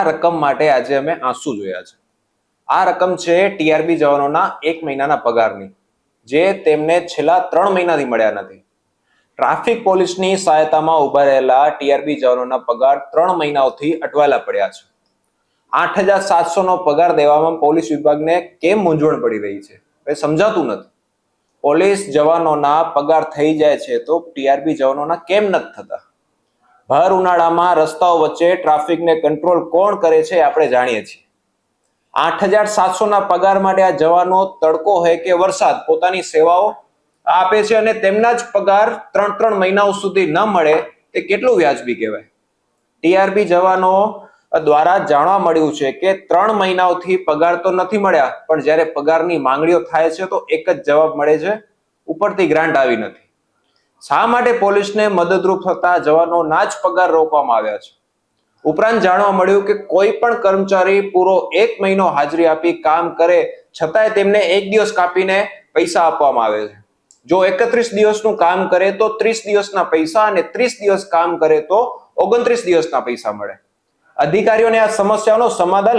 આ રકમ માટે આજે અમે આંસુ જોયા છે. આ રકમ છે ટીઆરબી જવાનોના એક મહિનાના પગારની, જે તેમને છેલ્લા ત્રણ મહિનાથી મળ્યા નથી. ટ્રાફિક પોલીસની સહાયતામાં ઊભા રહેલા ટીઆરબી જવાનોના પગાર ત્રણ મહિનાઓથી અટવાયેલા પડ્યા છે. આઠ હજાર સાતસો નો પગાર દેવામાં પોલીસ વિભાગને કેમ મૂંઝવણ પડી રહી છે? એ સમજાતું નથી. પોલીસ જવાનોના પગાર થઈ જાય છે તો ટીઆરબી જવાનોના કેમ નથી થતા? ભર ઉનાળામાં રસ્તાઓ વચ્ચે ટ્રાફિકને કંટ્રોલ કોણ કરે છે આપણે જાણીએ છીએ. આઠ હજાર સાતસો ના પગાર માટે આ જવાનો તડકો હોય કે વરસાદ? પોતાની સેવાઓ આપે છે અને તેમના જ પગાર ત્રણ ત્રણ મહિનાઓ સુધી ન મળે તે કેટલું વ્યાજબી કહેવાય? ટીઆરબી જવાનો દ્વારા જાણવા મળ્યું છે કે ત્રણ મહિનાઓથી પગાર તો નથી મળ્યા, પણ જ્યારે પગારની માંગણીઓ થાય છે તો એક જ જવાબ મળે છે. ઉપરથી ગ્રાન્ટ આવી નથી. શા માટે પોલીસને મદદરૂપ થતા જવાનોના જ પગાર રોકવામાં આવ્યા છે? ઉપરાંત જાણવા મળ્યું કે કોઈ પણ કર્મચારી પૂરો એક મહિનો હાજરી આપી કામ કરે, છતાંય તેમને એક દિવસ કાપીને પૈસા આપવામાં આવે છે. જો એકત્રીસ દિવસનું કામ કરે તો ત્રીસ દિવસના પૈસા અને ત્રીસ દિવસ કામ કરે તો ઓગણત્રીસ દિવસના પૈસા મળે. અધિકારીઓને આ સમસ્યાનો સમાધાન